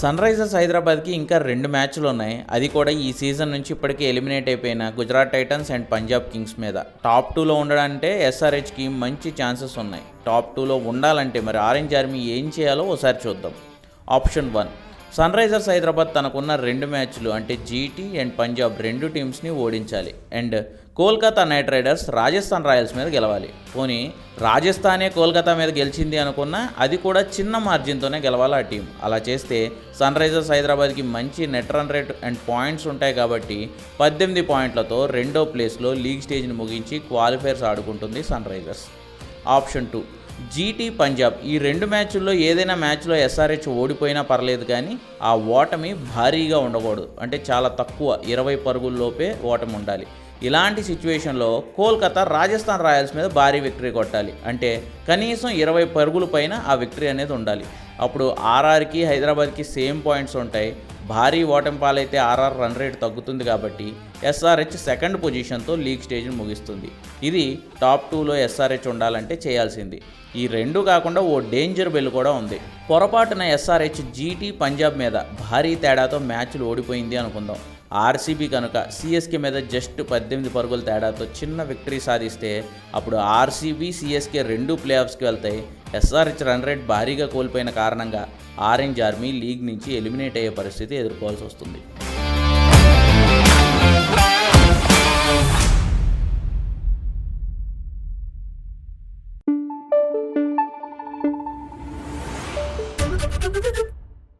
Sun Risers హైదరాబాద్కి ఇంకా రెండు మ్యాచ్లు ఉన్నాయి. అది కూడా ఈ సీజన్ నుంచి ఇప్పటికే ఎలిమినేట్ అయిపోయిన Gujarat titans and Punjab kings మీద. టాప్ టూలో ఉండడంటే ఎస్ఆర్హెచ్కి మంచి ఛాన్సెస్ ఉన్నాయి. టాప్ టూలో ఉండాలంటే మరి ఆరెంజ్ ఆర్మీ ఏం చేయాలో ఒకసారి చూద్దాం. Option one sun Risers Hyderabad తనకున్న రెండు మ్యాచ్లు అంటే జీటీ అండ్ పంజాబ్ రెండు టీమ్స్ని ఓడించాలి. And Kolkata knight riders Rajasthan royals మీద గెలవాలి. పోనీ రాజస్థానే కోల్కతా మీద గెలిచింది అనుకున్నా అది కూడా చిన్న మార్జిన్తోనే గెలవాలి ఆ టీం. అలా చేస్తే సన్ రైజర్స్ హైదరాబాద్కి మంచి net run rate and points ఉంటాయి కాబట్టి పద్దెనిమిది పాయింట్లతో రెండో ప్లేస్లో లీగ్ స్టేజ్ని ముగించి క్వాలిఫైర్స్ ఆడుకుంటుంది sunrisers. Option two. GT Punjab ఈ రెండు మ్యాచ్ల్లో ఏదైనా మ్యాచ్లో ఎస్ఆర్హెచ్ ఓడిపోయినా పర్లేదు కానీ ఆ ఓటమి భారీగా ఉండకూడదు. అంటే చాలా తక్కువ ఇరవై పరుగుల్లోపే ఓటమి ఉండాలి. ఇలాంటి సిచ్యువేషన్లో కోల్కతా రాజస్థాన్ రాయల్స్ మీద భారీ విక్టరీ కొట్టాలి. అంటే కనీసం ఇరవై పరుగుల పైన ఆ విక్టరీ అనేది ఉండాలి. అప్పుడు ఆర్ఆర్కి హైదరాబాద్కి సేమ్ పాయింట్స్ ఉంటాయి. భారీ ఓటమి పాలైతే ఆర్ఆర్ రన్ రేట్ తగ్గుతుంది కాబట్టి ఎస్ఆర్హెచ్ సెకండ్ పొజిషన్తో లీగ్ స్టేజ్ని ముగిస్తుంది. ఇది టాప్ టూలో ఎస్ఆర్హెచ్ ఉండాలంటే చేయాల్సింది. ఈ రెండు కాకుండా ఓ డేంజర్ బెల్ కూడా ఉంది. పొరపాటున ఎస్ఆర్హెచ్ జీటీ పంజాబ్ మీద భారీ తేడాతో మ్యాచ్లు ఓడిపోయింది అనుకుందాం. ఆర్సీబీ కనుక సిఎస్కే మీద జస్ట్ పద్దెనిమిది పరుగుల తేడాతో చిన్న విక్టరీ సాధిస్తే అప్పుడు ఆర్సీబీ సిఎస్కే రెండు ప్లే ఆఫ్స్కి వెళ్తాయి. ఎస్ఆర్హెచ్ రన్ రేట్ భారీగా కోల్పోయిన కారణంగా ఆరెంజ్ ఆర్మీ లీగ్ నుంచి ఎలిమినేట్ అయ్యే పరిస్థితి ఎదుర్కోవాల్సి వస్తుంది.